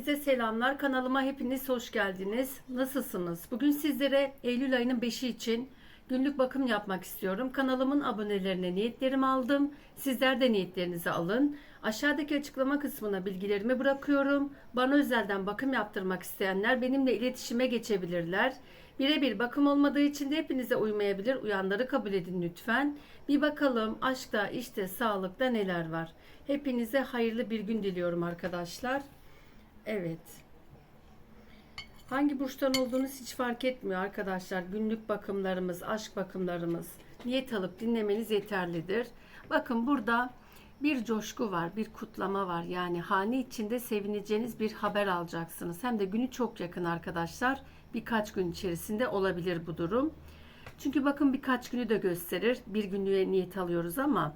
Hepinize selamlar. Kanalıma hepiniz hoş geldiniz. Nasılsınız? Bugün sizlere Eylül ayının 5'i için günlük bakım yapmak istiyorum. Kanalımın abonelerine niyetlerimi aldım. Sizler de niyetlerinizi alın. Aşağıdaki açıklama kısmına bilgilerimi bırakıyorum. Bana özelden bakım yaptırmak isteyenler benimle iletişime geçebilirler. Birebir bakım olmadığı için de hepinize uymayabilir. Uyanları kabul edin lütfen. Bir bakalım aşkta, işte, sağlıkta neler var. Hepinize hayırlı bir gün diliyorum arkadaşlar. Evet. Hangi burçtan olduğunuz hiç fark etmiyor arkadaşlar. Günlük bakımlarımız, aşk bakımlarımız. Niyet alıp dinlemeniz yeterlidir. Bakın burada bir coşku var, bir kutlama var. Yani hane içinde sevineceğiniz bir haber alacaksınız. Hem de günü çok yakın arkadaşlar. Birkaç gün içerisinde olabilir bu durum. Çünkü bakın birkaç günü de gösterir. Bir günlüğe niyet alıyoruz ama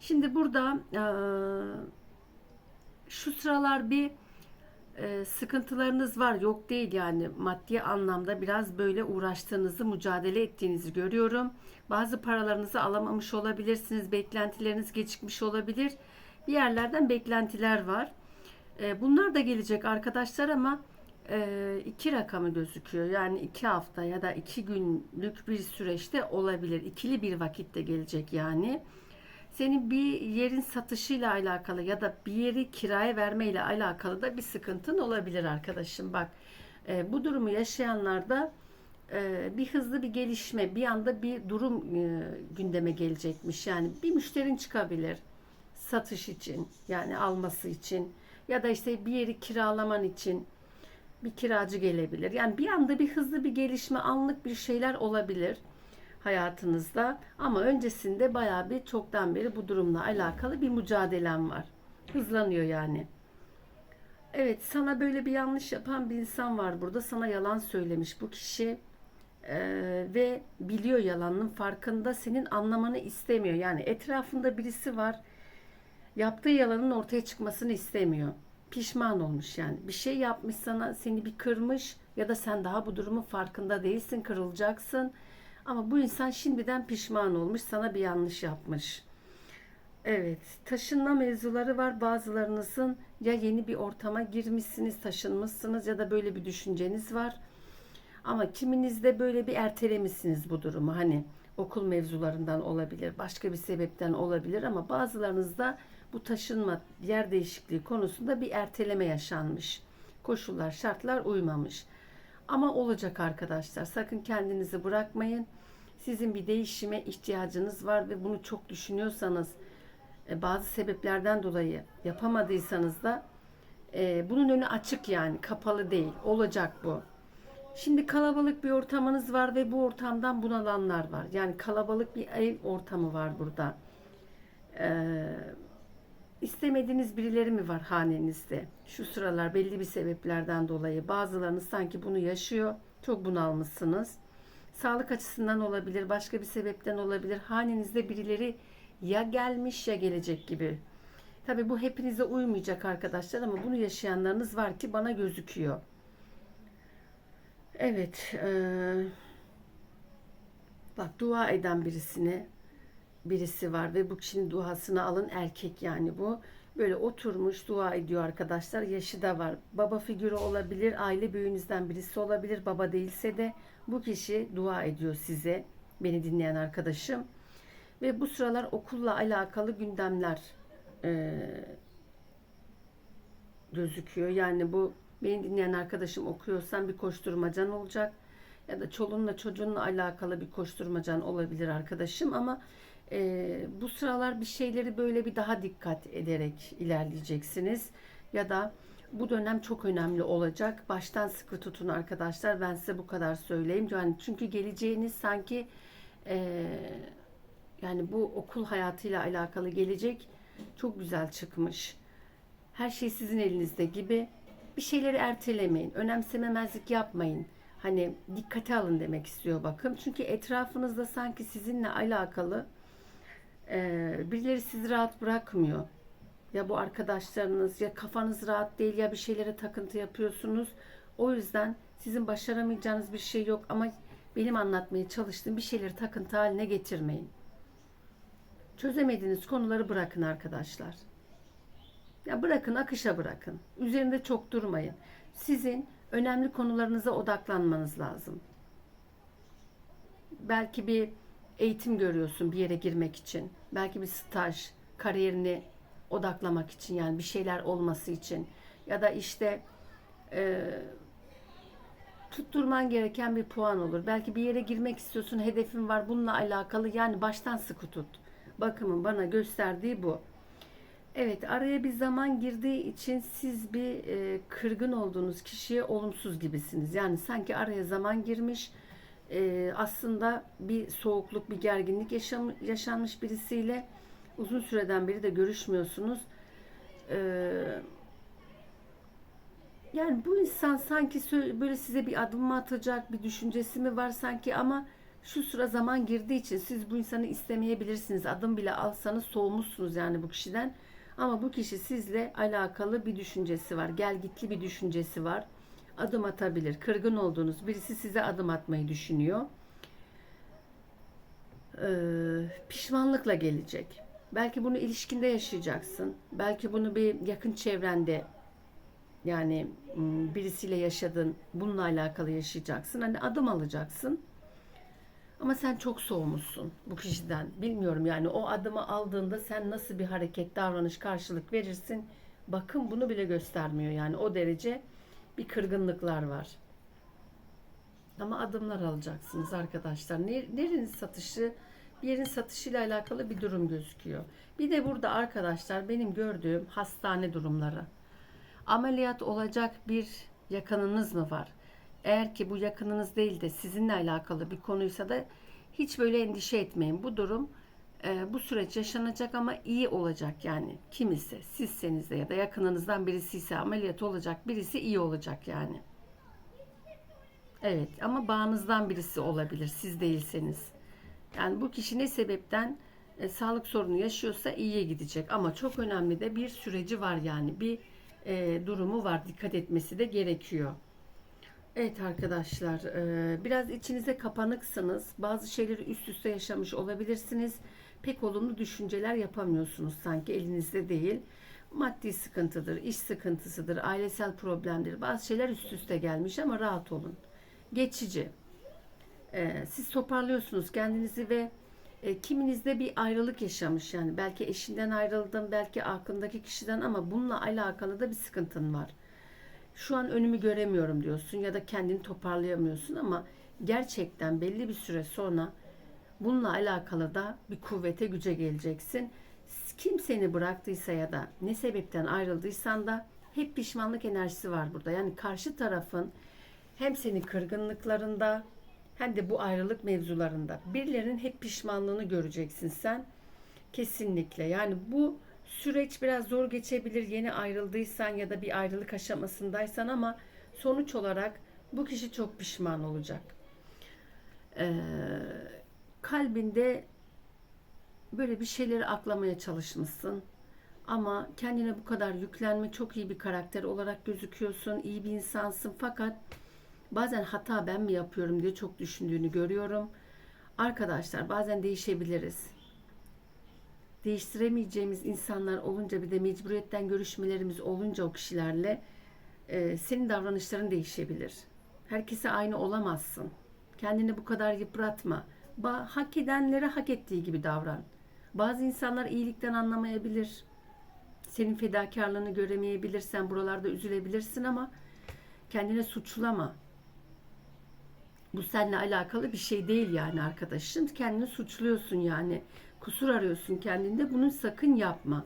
şimdi burada eee, şu sıralar bir e, sıkıntılarınız var yok değil yani maddi anlamda biraz böyle uğraştığınızı mücadele ettiğinizi görüyorum. Bazı paralarınızı alamamış olabilirsiniz. Beklentileriniz gecikmiş olabilir. Bir yerlerden beklentiler var. E, bunlar da gelecek arkadaşlar ama e, iki rakamı gözüküyor. Yani iki hafta ya da iki günlük bir süreçte olabilir. İkili bir vakitte gelecek yani senin bir yerin satışıyla alakalı ya da bir yeri kiraya vermeyle alakalı da bir sıkıntın olabilir arkadaşım. Bak e, bu durumu yaşayanlarda e, bir hızlı bir gelişme, bir anda bir durum e, gündeme gelecekmiş. Yani bir müşterin çıkabilir satış için, yani alması için ya da işte bir yeri kiralaman için bir kiracı gelebilir. Yani bir anda bir hızlı bir gelişme, anlık bir şeyler olabilir hayatınızda ama öncesinde bayağı bir çoktan beri bu durumla alakalı bir mücadelem var. Hızlanıyor yani. Evet sana böyle bir yanlış yapan bir insan var burada. Sana yalan söylemiş bu kişi Ee, ve biliyor yalanın farkında senin anlamanı istemiyor. Yani etrafında birisi var yaptığı yalanın ortaya çıkmasını istemiyor. Pişman olmuş yani. Bir şey yapmış sana seni bir kırmış ya da sen daha bu durumun farkında değilsin kırılacaksın ama bu insan şimdiden pişman olmuş, sana bir yanlış yapmış. Evet, taşınma mevzuları var. Bazılarınızın ya yeni bir ortama girmişsiniz, taşınmışsınız ya da böyle bir düşünceniz var. Ama kiminizde böyle bir ertelemişsiniz bu durumu. Hani okul mevzularından olabilir, başka bir sebepten olabilir ama bazılarınızda bu taşınma, yer değişikliği konusunda bir erteleme yaşanmış. Koşullar, şartlar uymamış. Ama olacak arkadaşlar. Sakın kendinizi bırakmayın. Sizin bir değişime ihtiyacınız var ve bunu çok düşünüyorsanız e, bazı sebeplerden dolayı yapamadıysanız da e, bunun önü açık yani kapalı değil. Olacak bu. Şimdi kalabalık bir ortamınız var ve bu ortamdan bunalanlar var. Yani kalabalık bir ev ortamı var burada. Ee, istemediğiniz birileri mi var hanenizde? Şu sıralar belli bir sebeplerden dolayı bazılarınız sanki bunu yaşıyor. Çok bunalmışsınız. Sağlık açısından olabilir, başka bir sebepten olabilir. Hanenizde birileri ya gelmiş ya gelecek gibi. Tabi bu hepinize uymayacak arkadaşlar ama bunu yaşayanlarınız var ki bana gözüküyor. Evet. Ee, bak dua eden birisine birisi var ve bu kişinin duasını alın erkek yani bu. Böyle oturmuş dua ediyor arkadaşlar. Yaşı da var. Baba figürü olabilir, aile büyüğünüzden birisi olabilir. Baba değilse de bu kişi dua ediyor size. Beni dinleyen arkadaşım. Ve bu sıralar okulla alakalı gündemler e, gözüküyor. Yani bu beni dinleyen arkadaşım okuyorsan bir koşturmacan olacak. Ya da çoluğunla çocuğunla alakalı bir koşturmacan olabilir arkadaşım ama e, bu sıralar bir şeyleri böyle bir daha dikkat ederek ilerleyeceksiniz. Ya da bu dönem çok önemli olacak. Baştan sıkı tutun arkadaşlar. Ben size bu kadar söyleyeyim. Yani çünkü geleceğiniz sanki e, yani bu okul hayatıyla alakalı gelecek çok güzel çıkmış. Her şey sizin elinizde gibi. Bir şeyleri ertelemeyin. Önemsememezlik yapmayın. Hani dikkate alın demek istiyor bakın. Çünkü etrafınızda sanki sizinle alakalı e, birileri sizi rahat bırakmıyor. Ya bu arkadaşlarınız ya kafanız rahat değil ya bir şeylere takıntı yapıyorsunuz. O yüzden sizin başaramayacağınız bir şey yok ama benim anlatmaya çalıştığım bir şeyleri takıntı haline getirmeyin. Çözemediğiniz konuları bırakın arkadaşlar. Ya bırakın akışa bırakın. Üzerinde çok durmayın. Sizin önemli konularınıza odaklanmanız lazım. Belki bir eğitim görüyorsun bir yere girmek için. Belki bir staj, kariyerini odaklamak için yani bir şeyler olması için. Ya da işte e, tutturman gereken bir puan olur. Belki bir yere girmek istiyorsun, hedefin var bununla alakalı. Yani baştan sıkı tut. Bakımın bana gösterdiği bu. Evet, araya bir zaman girdiği için siz bir e, kırgın olduğunuz kişiye olumsuz gibisiniz. Yani sanki araya zaman girmiş, e, aslında bir soğukluk, bir gerginlik yaşam, yaşanmış birisiyle uzun süreden beri de görüşmüyorsunuz. Eee yani bu insan sanki böyle size bir adım mı atacak bir düşüncesi mi var sanki ama şu sıra zaman girdiği için siz bu insanı istemeyebilirsiniz. Adım bile alsanız soğumuşsunuz yani bu kişiden. Ama bu kişi sizle alakalı bir düşüncesi var. Gelgitli bir düşüncesi var. Adım atabilir. Kırgın olduğunuz birisi size adım atmayı düşünüyor. Ee, pişmanlıkla gelecek. Belki bunu ilişkinde yaşayacaksın. Belki bunu bir yakın çevrende yani birisiyle yaşadın, bununla alakalı yaşayacaksın. Hani adım alacaksın. Ama sen çok soğumuşsun bu kişiden. Bilmiyorum yani o adımı aldığında sen nasıl bir hareket, davranış, karşılık verirsin. Bakın bunu bile göstermiyor yani o derece bir kırgınlıklar var. Ama adımlar alacaksınız arkadaşlar. Ne- Nerenin satışı, bir yerin satışıyla alakalı bir durum gözüküyor. Bir de burada arkadaşlar benim gördüğüm hastane durumları ameliyat olacak bir yakınınız mı var? Eğer ki bu yakınınız değil de sizinle alakalı bir konuysa da hiç böyle endişe etmeyin. Bu durum e, bu süreç yaşanacak ama iyi olacak yani. Kim ise sizseniz de ya da yakınınızdan birisi ise ameliyat olacak birisi iyi olacak yani. Evet ama bağınızdan birisi olabilir siz değilseniz. Yani bu kişi ne sebepten e, sağlık sorunu yaşıyorsa iyiye gidecek ama çok önemli de bir süreci var yani bir e, durumu var. Dikkat etmesi de gerekiyor. Evet arkadaşlar, e, biraz içinize kapanıksınız. Bazı şeyleri üst üste yaşamış olabilirsiniz. Pek olumlu düşünceler yapamıyorsunuz sanki elinizde değil. Maddi sıkıntıdır, iş sıkıntısıdır, ailesel problemdir. Bazı şeyler üst üste gelmiş ama rahat olun. Geçici. E, siz toparlıyorsunuz kendinizi ve e, kiminizde bir ayrılık yaşamış yani belki eşinden ayrıldın belki aklındaki kişiden ama bununla alakalı da bir sıkıntın var. Şu an önümü göremiyorum diyorsun ya da kendini toparlayamıyorsun ama gerçekten belli bir süre sonra bununla alakalı da bir kuvvete güce geleceksin. Kim seni bıraktıysa ya da ne sebepten ayrıldıysan da hep pişmanlık enerjisi var burada. Yani karşı tarafın hem senin kırgınlıklarında hem de bu ayrılık mevzularında birilerinin hep pişmanlığını göreceksin sen. Kesinlikle. Yani bu süreç biraz zor geçebilir yeni ayrıldıysan ya da bir ayrılık aşamasındaysan ama sonuç olarak bu kişi çok pişman olacak. Ee, kalbinde böyle bir şeyleri aklamaya çalışmışsın. Ama kendine bu kadar yüklenme çok iyi bir karakter olarak gözüküyorsun. iyi bir insansın fakat Bazen hata ben mi yapıyorum diye çok düşündüğünü görüyorum. Arkadaşlar bazen değişebiliriz. Değiştiremeyeceğimiz insanlar olunca bir de mecburiyetten görüşmelerimiz olunca o kişilerle e, senin davranışların değişebilir. Herkese aynı olamazsın. Kendini bu kadar yıpratma. Ba hak edenlere hak ettiği gibi davran. Bazı insanlar iyilikten anlamayabilir. Senin fedakarlığını göremeyebilir. Sen buralarda üzülebilirsin ama kendine suçlama. Bu seninle alakalı bir şey değil yani arkadaşın. Kendini suçluyorsun yani. Kusur arıyorsun kendinde. Bunu sakın yapma.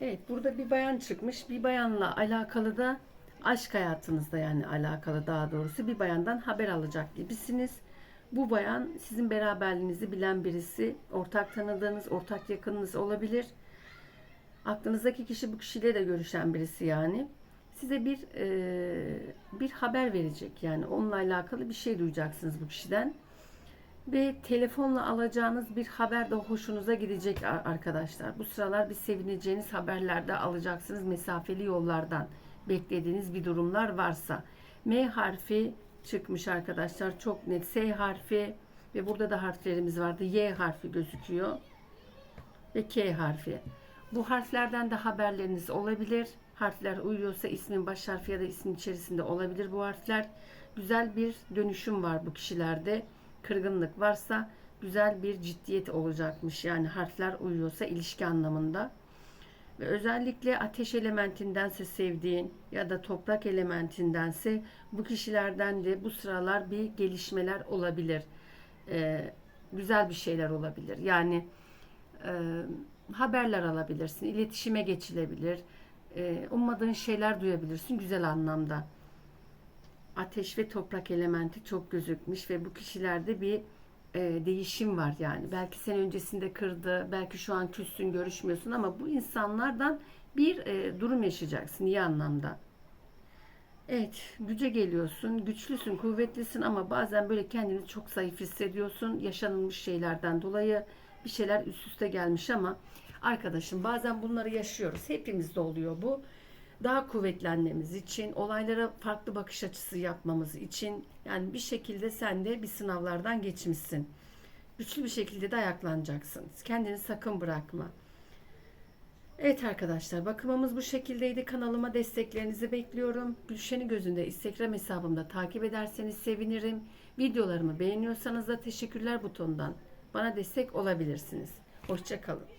Evet burada bir bayan çıkmış. Bir bayanla alakalı da aşk hayatınızda yani alakalı daha doğrusu bir bayandan haber alacak gibisiniz. Bu bayan sizin beraberliğinizi bilen birisi. Ortak tanıdığınız, ortak yakınınız olabilir. Aklınızdaki kişi bu kişiyle de görüşen birisi yani size bir e, bir haber verecek. Yani onunla alakalı bir şey duyacaksınız bu kişiden. Ve telefonla alacağınız bir haber de hoşunuza gidecek arkadaşlar. Bu sıralar bir sevineceğiniz haberler de alacaksınız mesafeli yollardan. Beklediğiniz bir durumlar varsa. M harfi çıkmış arkadaşlar. Çok net. S harfi ve burada da harflerimiz vardı. Y harfi gözüküyor. ve K harfi. Bu harflerden de haberleriniz olabilir. Harfler uyuyorsa ismin baş harfi ya da ismin içerisinde olabilir bu harfler. Güzel bir dönüşüm var bu kişilerde. Kırgınlık varsa güzel bir ciddiyet olacakmış. Yani harfler uyuyorsa ilişki anlamında. Ve özellikle ateş elementindense sevdiğin ya da toprak elementindense bu kişilerden de bu sıralar bir gelişmeler olabilir. Ee, güzel bir şeyler olabilir. Yani e, haberler alabilirsin, iletişime geçilebilir, e, ummadığın şeyler duyabilirsin güzel anlamda. Ateş ve toprak elementi çok gözükmüş ve bu kişilerde bir e, değişim var yani. Belki sen öncesinde kırdı, belki şu an küssün, görüşmüyorsun ama bu insanlardan bir e, durum yaşayacaksın iyi anlamda. Evet, güce geliyorsun, güçlüsün, kuvvetlisin ama bazen böyle kendini çok zayıf hissediyorsun. Yaşanılmış şeylerden dolayı bir şeyler üst üste gelmiş ama arkadaşım bazen bunları yaşıyoruz. Hepimizde oluyor bu. Daha kuvvetlenmemiz için, olaylara farklı bakış açısı yapmamız için yani bir şekilde sen de bir sınavlardan geçmişsin. Güçlü bir şekilde de ayaklanacaksın. Kendini sakın bırakma. Evet arkadaşlar bakımımız bu şekildeydi. Kanalıma desteklerinizi bekliyorum. Gülşen'in gözünde Instagram hesabımda takip ederseniz sevinirim. Videolarımı beğeniyorsanız da teşekkürler butonundan bana destek olabilirsiniz. Hoşçakalın.